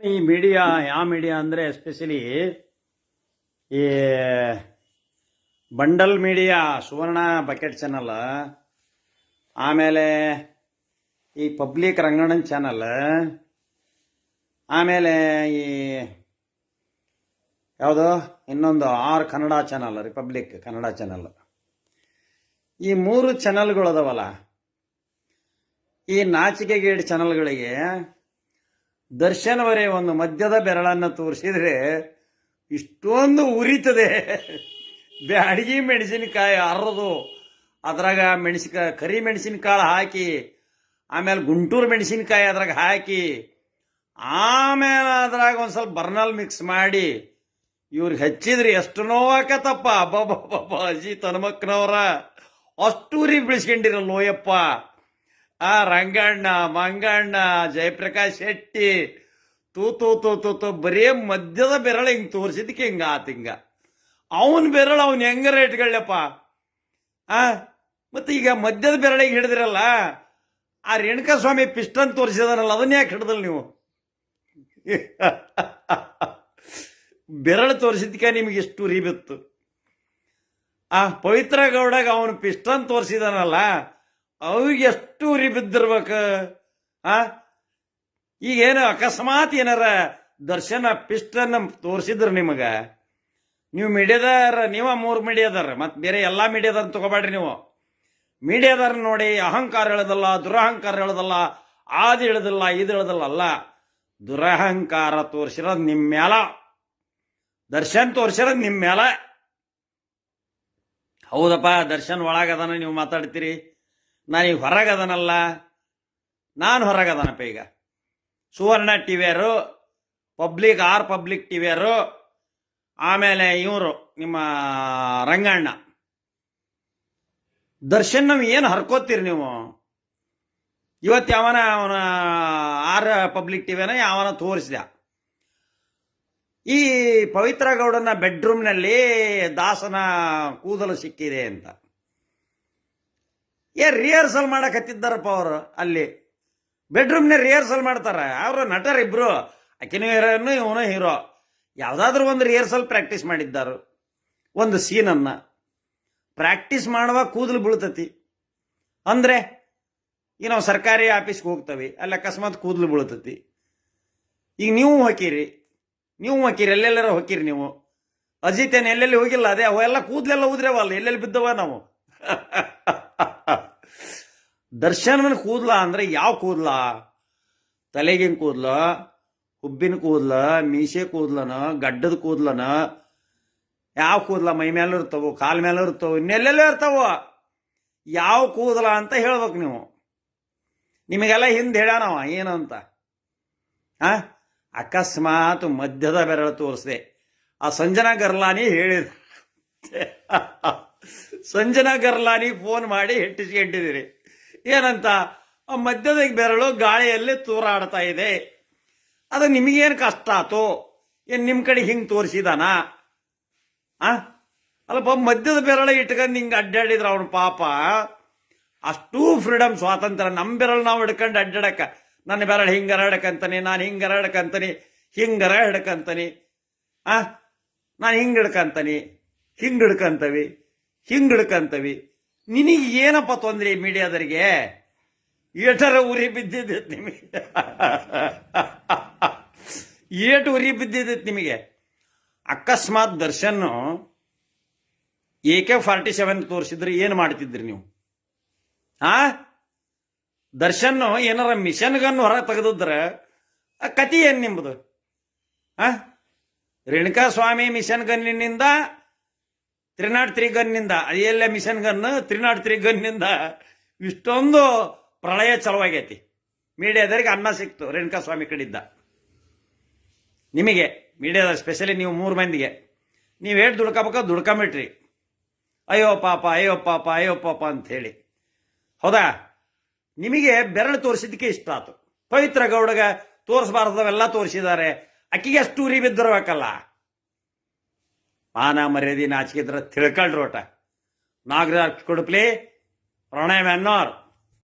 ಈ ಮೀಡಿಯಾ ಯಾವ ಮೀಡಿಯಾ ಅಂದರೆ ಎಸ್ಪೆಷಲಿ ಈ bundle media Suvarna bucket channel ಆಮೇಲೆ ಈ ಪಬ್ಲಿಕ್ ರಂಗಣನ್ ಚಾನಲ್ ಆಮೇಲೆ ಈ ಯಾವುದು? ಇನ್ನೊಂದು R Kannada channel republic Kannada channel ಈ ಮೂರು ಚಾನಲ್ಗಳು ಅದಾವಲ್ಲ, ಈ ನಾಚಿಕೆಗೇಡ್ ಚಾನಲ್ಗಳಿಗೆ ದರ್ಶನವರೇ ಒಂದು ಮಧ್ಯದ ಬೆರಳನ್ನು ತೋರಿಸಿದ್ರೆ ಇಷ್ಟೊಂದು ಉರಿತದೆ. ಬ್ಯಾಡಗಿ ಮೆಣಸಿನಕಾಯಿ ಅರ್ರದು ಅದ್ರಾಗ ಮೆಣಸಿನಕಾಯಿ ಕರಿ ಮೆಣಸಿನಕಾಳು ಹಾಕಿ, ಆಮೇಲೆ ಗುಂಟೂರು ಮೆಣಸಿನಕಾಯಿ ಅದ್ರಾಗ ಹಾಕಿ, ಆಮೇಲೆ ಅದ್ರಾಗ ಒಂದು ಸ್ವಲ್ಪ ಬರ್ನಲ್ ಮಿಕ್ಸ್ ಮಾಡಿ ಇವ್ರಿಗೆ ಹಚ್ಚಿದ್ರಿ ಎಷ್ಟು ನೋವಾಕತ್ತಪ್ಪ ಅಬ್ಬಬ್ಬಬ್ಬ ಅಜಿ ತನ್ಮಕ್ಕನವರ ಅಷ್ಟು ಊರಿಗೆ ಬಿಳಿಸ್ಕೊಂಡಿರಲ್ಲೋಯಪ್ಪ ಆ ರಂಗಣ್ಣ, ಮಂಗಣ್ಣ, ಜಯಪ್ರಕಾಶ್ ಶೆಟ್ಟಿ, ತೂ ತೂ ತೂ ತೂ ತೂ, ಬರೀ ಮಧ್ಯದ ಬೆರಳು ಹಿಂಗೆ ತೋರಿಸಿದಕ್ಕೆ ಹಿಂಗ ಆತ ಹಿಂಗ. ಅವನ ಬೆರಳು ಅವನು ಹೆಂಗ ರೇಟ್ಗಳಪ್ಪ ಆ, ಮತ್ತು ಈಗ ಮಧ್ಯದ ಬೆರಳಿಗೆ ಹಿಡಿದಿರಲ್ಲ, ಆ ರೇಣುಕ ಸ್ವಾಮಿ ಪಿಸ್ಟನ್ ತೋರಿಸಿದಾನಲ್ಲ, ಅದನ್ನ ಯಾಕೆ ಹಿಡಿದಲ್ ನೀವು? ಬೆರಳು ತೋರಿಸಿದ್ಕೆ ನಿಮಗೆ ಎಷ್ಟು ರೀಬಿತ್ತು ಬಿತ್ತು. ಆ ಪವಿತ್ರ ಗೌಡಗ ಅವನು ಪಿಸ್ಟನ್ ತೋರಿಸಿದಾನಲ್ಲ ಅವ್ರಿಗೆ ಎಷ್ಟು ಉರಿ ಬಿದ್ದಿರ್ಬೇಕು, ಆ? ಈಗೇನು ಅಕಸ್ಮಾತ್ ಏನಾರ ದರ್ಶನ ಪಿಸ್ಟನ್ ತೋರಿಸಿದ್ರು ನಿಮಗೆ? ನೀವು ಮೀಡಿಯಾದಾರ, ನೀವ ಮೂರು ಮೀಡಿಯಾದಾರ, ಮತ್ತೆ ಬೇರೆ ಎಲ್ಲಾ ಮೀಡಿಯಾದಾರ ತಗೋಬೇಡ್ರಿ ನೀವು. ಮೀಡಿಯಾದಾರ ನೋಡಿ ಅಹಂಕಾರ ಹೇಳದಲ್ಲ, ದುರಹಂಕಾರ ಹೇಳದಲ್ಲ ಅದು ಇಳದಿಲ್ಲ ಇದು ಇಳದಲ್ಲ ಅಲ್ಲ. ದುರಹಂಕಾರ ತೋರಿಸಿರೋದು ನಿಮ್ಮ ಮ್ಯಾಲ. ದರ್ಶನ್ ತೋರಿಸಿರೋದು ನಿಮ್ಮ ಮ್ಯಾಲ. ಹೌದಪ್ಪ, ದರ್ಶನ್ ಒಳಗದಾನ ನೀವು ಮಾತಾಡ್ತೀರಿ. ನಾನೀಗ ಹೊರಗದನಲ್ಲ. ನಾನು ಹೊರಗದನಪ್ಪ ಈಗ. ಸುವರ್ಣ ಟಿವಿಯರು ಪಬ್ಲಿಕ್, ಆರ್ ಪಬ್ಲಿಕ್ ಟಿ ವಿಯರು ಆಮೇಲೆ ಇವರು ನಿಮ್ಮ ರಂಗಣ್ಣ. ದರ್ಶನ್ ಏನು ಹರ್ಕೋತೀರಿ ನೀವು? ಇವತ್ತು ಯಾವನ ಅವನ ಆರ್ ಪಬ್ಲಿಕ್ ಟಿವಿನ ಯಾವನ ತೋರಿಸಿದ? ಈ ಪವಿತ್ರ ಗೌಡನ ಬೆಡ್ರೂಮ್ನಲ್ಲಿ ದಾಸನ ಕೂದಲು ಸಿಕ್ಕಿದೆ ಅಂತ. ಏ ರಿಹರ್ಸಲ್ ಮಾಡಕತ್ತಿದ್ದಾರಪ್ಪ ಅವರು ಅಲ್ಲಿ. ಬೆಡ್ರೂಮ್ನ ರಿಹರ್ಸಲ್ ಮಾಡ್ತಾರೆ. ಅವರು ನಟರಿಬ್ರು ಆಕಿನೂ ಹೀರೋನು ಇವನು ಹೀರೋ. ಯಾವುದಾದ್ರೂ ಒಂದು ರಿಹರ್ಸಲ್ ಪ್ರಾಕ್ಟೀಸ್ ಮಾಡಿದ್ದಾರು. ಒಂದು ಸೀನನ್ನು ಪ್ರಾಕ್ಟೀಸ್ ಮಾಡುವಾಗ ಕೂದಲು ಬೀಳ್ತತಿ. ಅಂದ್ರೆ ಈಗ ನಾವು ಸರ್ಕಾರಿ ಆಫೀಸ್ಗೆ ಹೋಗ್ತವೆ. ಅಲ್ಲಿ ಅಕಸ್ಮಾತ್ ಕೂದಲು ಬೀಳ್ತತಿ. ಈಗ ನೀವು ಹಾಕಿರಿ. ನೀವು ಹಾಕಿರಿ. ಎಲ್ಲೆಲ್ಲರ ಹೋಗಿರಿ ನೀವು. ಅಜಿತ್ ಏನು ಎಲ್ಲೆಲ್ಲಿ ಹೋಗಿಲ್ಲ? ಅದೇ ಅವೆಲ್ಲ ಕೂದಲೆಲ್ಲ ಊದ್ರೆವಲ್ಲ ಎಲ್ಲೆಲ್ಲಿ ಬಿದ್ದವ ನಾವು? ದರ್ಶನವನ ಕೂದ್ಲ ಅಂದ್ರೆ ಯಾವ ಕೂದಲ? ತಲೆಗಿನ ಕೂದ್ಲ, ಹುಬ್ಬಿನ ಕೂದ್ಲ, ಮೀಸೆ ಕೂದ್ಲನ, ಗಡ್ಡದ ಕೂದ್ಲನ, ಯಾವ ಕೂದಲ? ಮೈ ಮೇಲೆ ಇರ್ತಾವ, ಕಾಲ್ ಮೇಲೆ ಇರ್ತಾವೋ, ಇನ್ನೆಲ್ಲೆಲ್ಲೋ ಇರ್ತಾವ. ಯಾವ ಕೂದಲ ಅಂತ ಹೇಳ್ಬೇಕು ನೀವು. ನಿಮಗೆಲ್ಲ ಹಿಂದೆ ಹೇಳಾನವ ಏನು ಅಂತ? ಆ? ಅಕಸ್ಮಾತ್ ಮಧ್ಯದ ಬೆರಳು ತೋರಿಸ್ದೆ. ಆ ಸಂಜನಾ ಗರ್ಲಾನಿ ಹೇಳಿದ. ಸಂಜನಾ ಗರ್ಲಾನಿ ಫೋನ್ ಮಾಡಿ ಹೆಟ್ಟಿಸ್ಕೊಂಡಿದ್ದೀರಿ ಏನಂತ ಮಧ್ಯದ ಬೆರಳು ಗಾಳಿಯಲ್ಲಿ ತೂರಾಡ್ತಾ ಇದೆ. ಅದು ನಿಮಗೇನು ಕಷ್ಟ ಆತು? ಏನು ನಿಮ್ಮ ಕಡೆ ಹಿಂಗೆ ತೋರಿಸಿದಾನ? ಅಲ್ಲಪ್ಪ, ಮಧ್ಯದ ಬೆರಳು ಇಟ್ಕೊಂಡು ಹಿಂಗೆ ಅಡ್ಡಾಡಿದ್ರ ಅವನ ಪಾಪ. ಅಷ್ಟೂ ಫ್ರೀಡಮ್ ಸ್ವಾತಂತ್ರ್ಯ. ನಮ್ಮ ಬೆರಳು ನಾವು ಹಿಡ್ಕೊಂಡು ಅಡ್ಡಾಡಕ. ನನ್ನ ಬೆರಳು ಹಿಂಗರ ಹಿಡ್ಕಂತಾನೆ ನಾನು ಹಿಂಗರ ಹಿಡ್ಕಂತಾನೆ ಹಿಂಗರ ಹಿಡ್ಕಂತಾನೆ ಆ? ನಾನು ಹಿಂಗೆ ಹಿಡ್ಕಂತಾನೆ, ಹಿಂಗೆ ಹಿಡ್ಕಂತವಿ. ಹಿಂಗೆ ಹಿಡ್ಕಂತವಿ ನಿನಗೆ ಏನಪ್ಪ ತೊಂದರೆ ಮೀಡಿಯಾದರಿಗೆ ಏಟರ ಉರಿ ಬಿದ್ದಿದ್ದೈತೆ ನಿಮಗೆ. ಏಟು ಉರಿ ಬಿದ್ದಿದ್ದೈತೆ ನಿಮಗೆ. ಅಕಸ್ಮಾತ್ Darshan A K forty seven ತೋರಿಸಿದ್ರೆ, ಏನು ಮಾಡ್ತಿದ್ರಿ ನೀವು? ಆ? ದರ್ಶನ್ ಏನಾರ ಮಿಷನ್ ಗನ್ ಹೊರ ತೆಗೆದಿದ್ರೆ, ಆ ಕತಿ ಏನು ನಿಮ್ಮದು ಆ? ರೇಣುಕಾ ಸ್ವಾಮಿ ಮಿಷನ್ ಗನ್ನಿನಿಂದ three not three ಗನ್ನಿಂದ a machine gun three not three ಗನ್ನಿಂದ ಇಷ್ಟೊಂದು ಪ್ರಳಯ ಚಲವಾಗೈತಿ. ಮೀಡಿಯಾದವರಿಗೆ ಅನ್ನ ಸಿಕ್ತು ರೇಣುಕಾ ಸ್ವಾಮಿ ಕಡಿದ್ದ ನಿಮಗೆ, ಮೀಡಿಯಾದ ಸ್ಪೆಷಲಿ ನೀವು ಮೂರು ಮಂದಿಗೆ. ನೀವು ಹೇಳಿ ದುಡ್ಕೋಬೇಕ, ದುಡ್ಕೊಂಬಿಟ್ರಿ. ಅಯ್ಯೋ ಪಾಪ ಅಯ್ಯೋ ಪಾಪ ಅಯ್ಯೋ ಪಾಪ ಅಂತ ಹೇಳಿ ಹೌದಾ? ನಿಮಗೆ ಬೆರಳು ತೋರಿಸಿದ್ದಕ್ಕೆ ಇಷ್ಟ ಆತು. ಪವಿತ್ರ ಗೌಡಗ ತೋರಿಸಬಾರ್ದವೆಲ್ಲ ತೋರಿಸಿದ್ದಾರೆ. ಅಕ್ಕಿಗೆ ಅಷ್ಟು ಉರಿ ಬಿದ್ದಿರ್ಬೇಕಲ್ಲ. ಮಾನ ಮರ್ಯಾದೆ ನಾಚಿಕಿದ್ರ ತಿಳ್ಕೊಳ್ರಿ ಒಟ ನಾಗರಾಜ್ ಕೊಡುಪ್ಲಿ ಪ್ರಣಯ್ ಮೆನ್ನೋರ್.